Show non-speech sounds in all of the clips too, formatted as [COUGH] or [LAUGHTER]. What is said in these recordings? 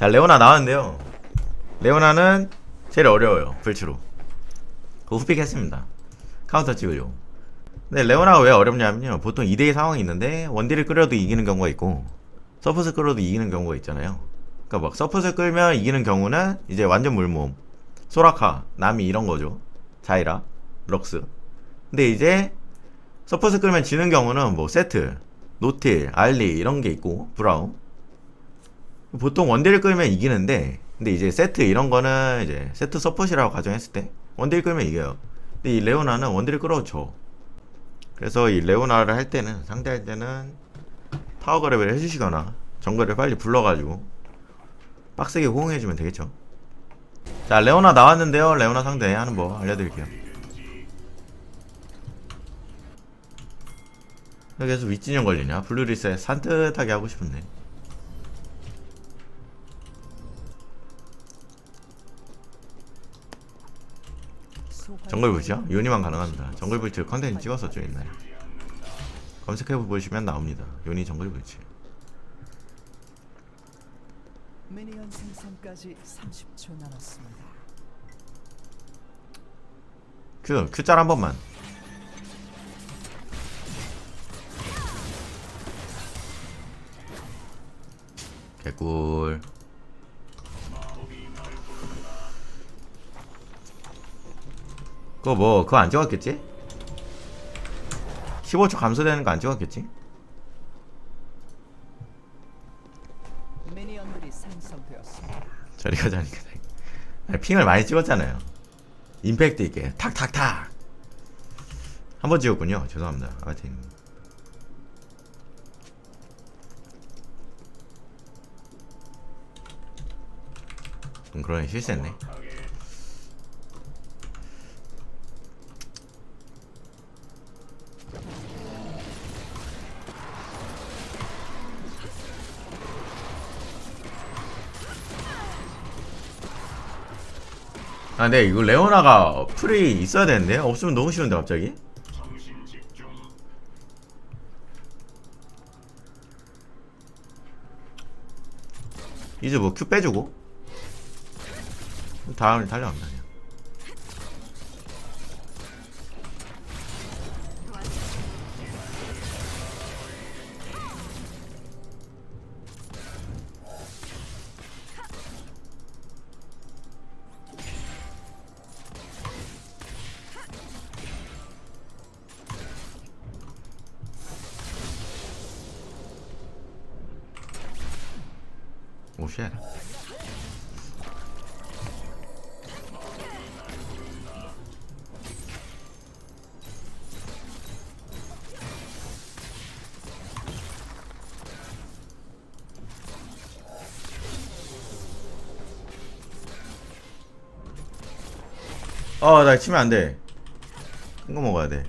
자 레오나 나왔는데요. 레오나는 제일 어려워요 불치로. 그 후픽 했습니다. 카운터 찍으려고. 근데 레오나가 왜 어렵냐면요. 보통 2대2 상황이 있는데 원딜을 끌어도 이기는 경우가 있고 서폿을 끌어도 이기는 경우가 있잖아요. 그러니까 막 서폿을 끌면 이기는 경우는 이제 완전 물몸 소라카, 나미 이런 거죠. 자이라, 럭스. 근데 이제 서폿을 끌면 지는 경우는 뭐 세트, 노틸, 알리 이런 게 있고 브라운 보통 원딜을 끌면 이기는데 근데 이제 세트 이런 거는 이제 세트 서폿이라고 가정했을 때 원딜 끌면 이겨요. 근데 이 레오나는 원딜을 끌어줘 그래서 이 레오나를 할 때는 상대할 때는 타워 그랩을 해주시거나 정글을 빨리 불러가지고 빡세게 호응해주면 되겠죠. 자 레오나 나왔는데요. 레오나 상대 하는 법 알려드릴게요. 여기서 윗진영 걸리냐? 블루리셋 산뜻하게 하고 싶은데 정글 불치요? 요니만 가능합니다. 정글 불치 컨텐츠 찍었었죠 옛날에. 검색해 보시면 나옵니다. 요니 정글 불치. 미니언 생성까지 30초 남았습니다. 큐 Q짤 한 번만. 개꿀. 그거 뭐 그거 안 찍었겠지? 15초 감소되는 거 안 찍었겠지? 저리 가자 니까 아니, 핑을 많이 찍었잖아요. 임팩트 있게. 탁탁탁! 한 번 찍었군요. 죄송합니다. 하여튼. 음, 그러네. 실수했네 아, 네, 이거 레오나가 풀이 있어야 되는데 없으면 너무 쉬운데 갑자기. 이제 뭐 큐 빼주고 다음을 달려갑니다. 쉣. 어, 나 치면 안 돼. 큰 거 먹어야 돼.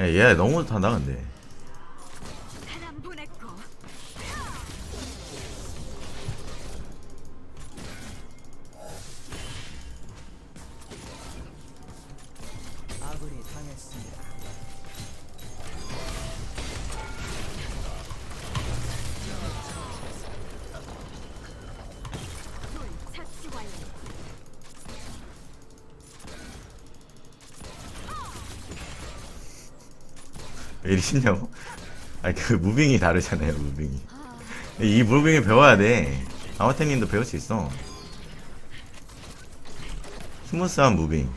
야, 얘 너무 못한다 근데. 왜 이리 쉽냐고? 아니 그 무빙이 다르잖아요 무빙이. 이 무빙을 배워야 돼. 아마테님도 배울 수 있어. 스무스한 무빙.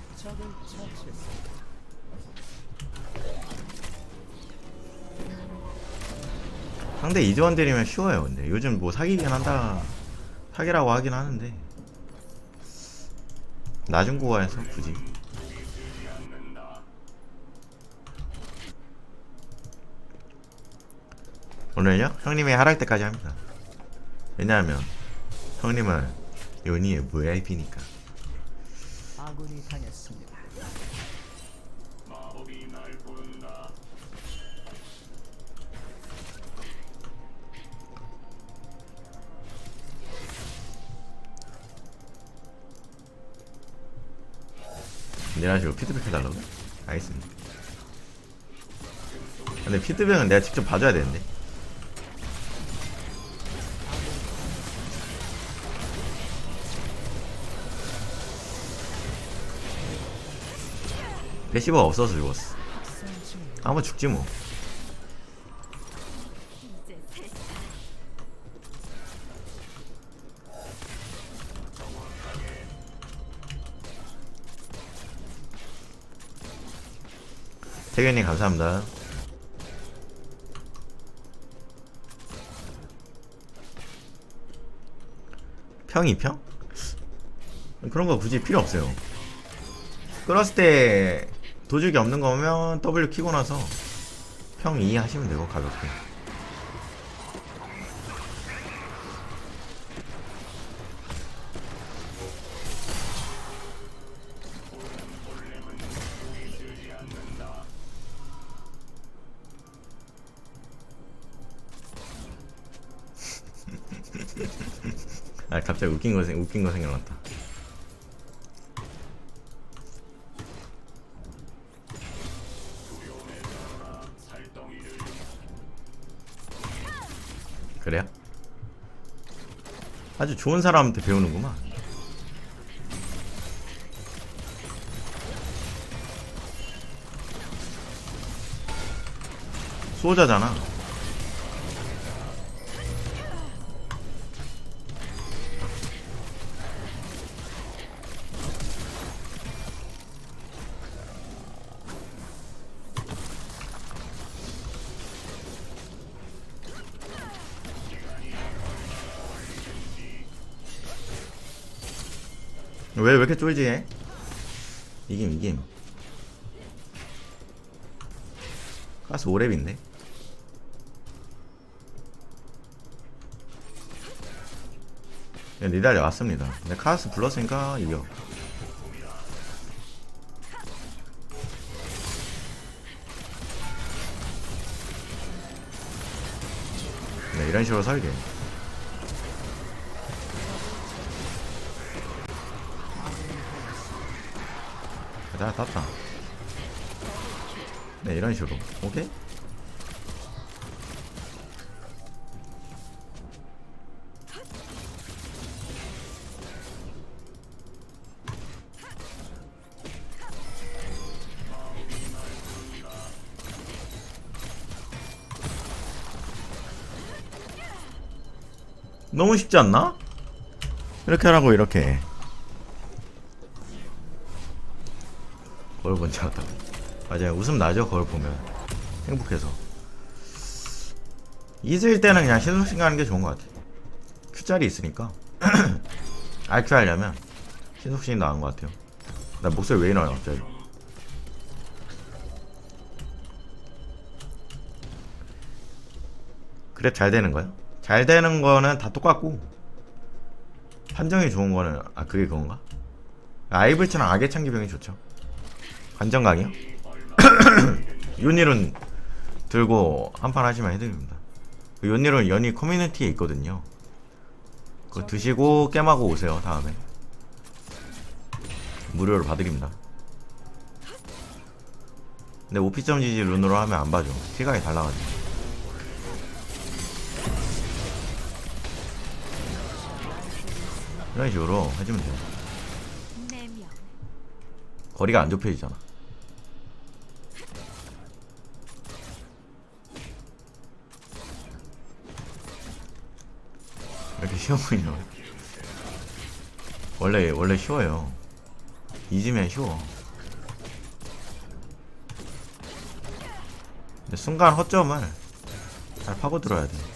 상대 이즈원들이면 쉬워요 근데. 요즘 뭐 사기긴 한다. 사기라고 하긴 하는데. 낮은 구간에서 굳이 오늘요? 형님이 하락 때까지 합니다. 왜냐하면 형님은 요니의 VIP니까. 아군이 당했습니다. 이런 식으로 피드백 해달라고? 알겠습니다. 근데 피드백은 내가 직접 봐줘야 되는데. 패시브가 없어서 죽었어. 한번 죽지 뭐. 태균님 감사합니다. 평 2평? 그런 거 굳이 필요 없어요. 끌었을 때 도죽이 없는 거면 W 키고 나서 평 2 하시면 되고 가볍게. [LAUGHS] 아 갑자기 웃긴 거 생- 웃긴 거 생각났다. 아주 좋은 사람한테 배우는구만. 수호자잖아. 왜, 왜 이렇게 쫄지 해? 이김, 이김. 가스 오랩인데? 네, 니달리 왔습니다. 근데 카스 불렀으니까 이겨. 네, 이런 식으로 설계. 자, 땄다. 네, 이런 식으로. 오케이? 너무 쉽지 않나? 이렇게 하라고 이렇게 같다. 맞아요. 웃음 나죠 거울 보면. 행복해서. 이슬 때는 그냥 신속신 가는 게 좋은 것 같아 Q자리 있으니까. RQ 하려면 신속신이 나은 것 같아요. 나 목소리 왜 이러냐 갑자기. 그래 잘 되는 거야? 잘 되는 거는 다 똑같고 판정이 좋은 거는 아 그게 그건가? 아이블처럼 악의 창기병이 좋죠 관정강이요? 요닐은 [COUGHS] 들고 한판 하시면 해드립니다. 그 요닐은 연희 커뮤니티에 있거든요. 그거 드시고 게임하고 오세요 다음에. 무료로 봐드립니다. 근데 오피.gg 룬으로 하면 안 봐줘. 시간이 달라가지고. 이런 식으로 해주면 돼요. 내명 거리가 안 좁혀지잖아 이렇게 쉬워 보이냐 원래 원래 쉬워요. 잊으면 쉬워. 순간 허점을 잘 파고들어야 돼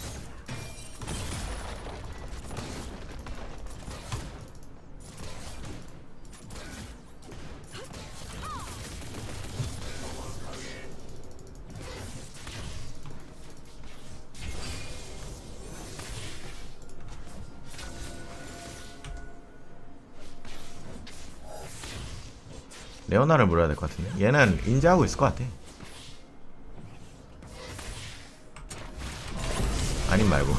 레오나를 물어야 될 것 같은데. 얘는 인지하고 있을 것 같아. 아님 말고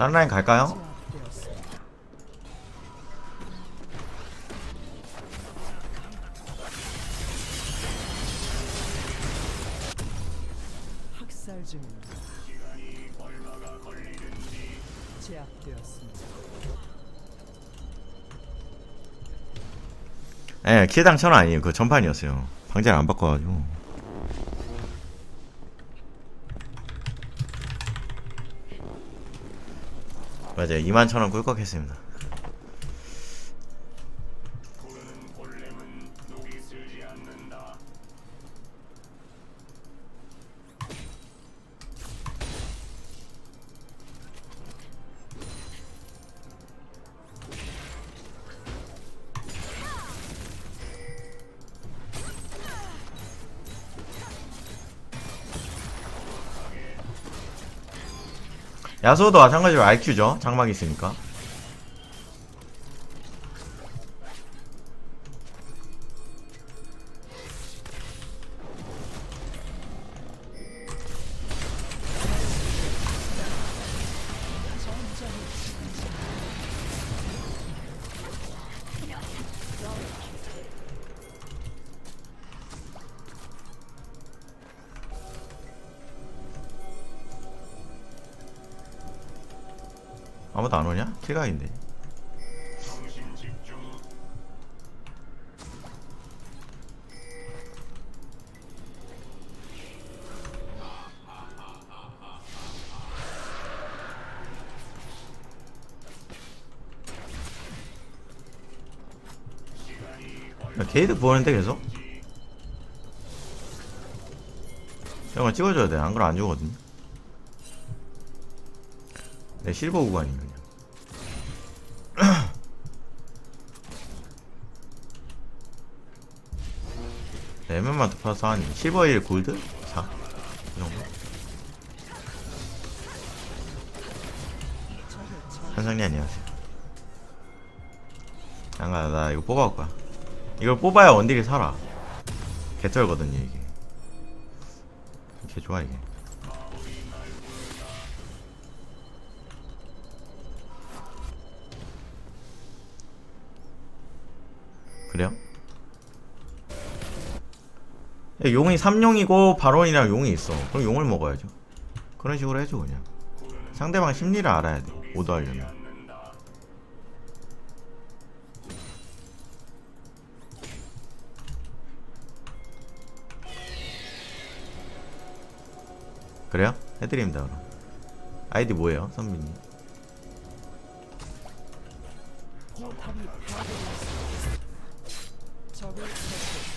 다른 라인 갈까요? 학살. 제압되었습니다. 예, 키당 천원 아니에요. 그 전판이었어요. 방제를 안 바꿔가지고. 맞아요. 2만 천원 꿀꺽 했습니다. 야수도 마찬가지로 IQ죠. 장막 있으니까. 아무도 안 오냐? 킬각인데. 야, 게이드 보는데 계속? 이건 찍어줘야 돼. 안 그러면 안 주거든. 내 실버 구간이면 그냥. [CLEARS THROAT] 네 명만 더 파서 한 실버 1 골드 4. 이 정도. 한상리 안녕하세요. 양가 나 이거 뽑아올 거야. 이걸 뽑아야 원딜이 살아. 개쩔거든요 이게. 개 좋아 이게. 그래요? 야, 용이 3용이고 바론이랑 용이 있어. 그럼 용을 먹어야죠. 그런 식으로 해줘 그냥. 상대방 심리를 알아야 돼 오더하려면. 그래요? 해드립니다 그럼. 아이디 뭐예요 포탑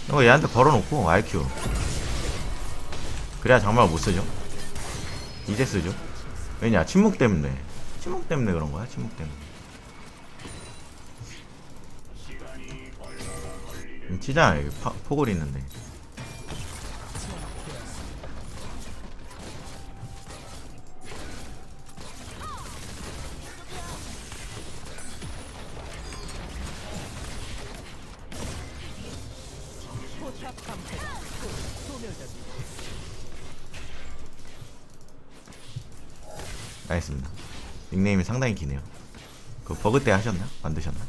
이거 얘한테 걸어놓고 RQ 그래야 장말 못 쓰죠. 이제 쓰죠. 왜냐 침묵 때문에. 침묵 때문에 그런 거야 침묵 때문에. 음, 치잖아 여기 파, 포골 있는데 알겠습니다 닉네임이 상당히 기네요 그 버그 때 하셨나? 만드셨나?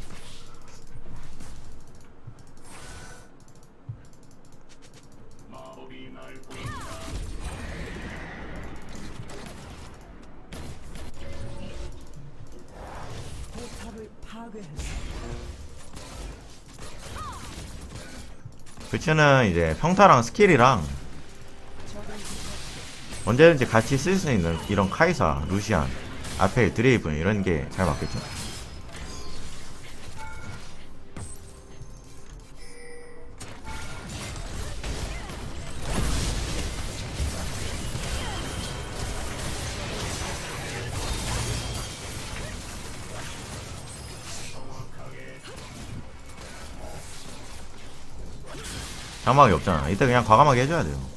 그치는 이제 평타랑 스킬이랑 언제든지 같이 쓸 수 있는 이런 카이사, 루시안, 아펠, 드레이븐 이런 게 잘 맞겠죠? 장막이 없잖아. 이때 그냥 과감하게 해줘야 돼요.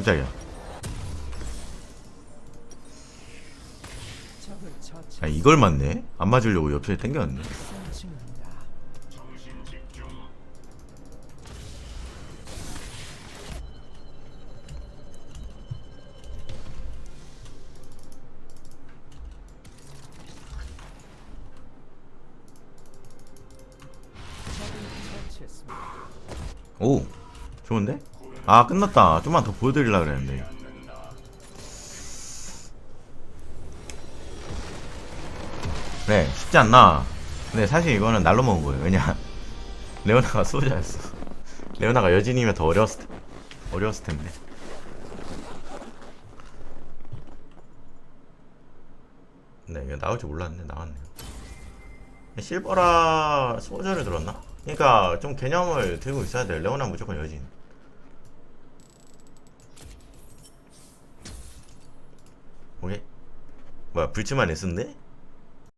깜짝이야. 아, 이걸 맞네? 안 맞으려고 옆에 당겨놨네. 아 끝났다. 좀만 더 보여드리려고 그랬는데. 네 쉽지 않나. 근데 사실 이거는 날로 먹은 거예요. 왜냐 [LAUGHS] 레오나가 수호자였어. 레오나가 여진이면 더 어려웠을, 테- 어려웠을 텐데. 네 이거 나올 줄 몰랐는데 나왔네요. 실버라 소저를 들었나? 그러니까 좀 개념을 들고 있어야 돼요. 레오나 무조건 여진. 뭐야 불치만 S인데?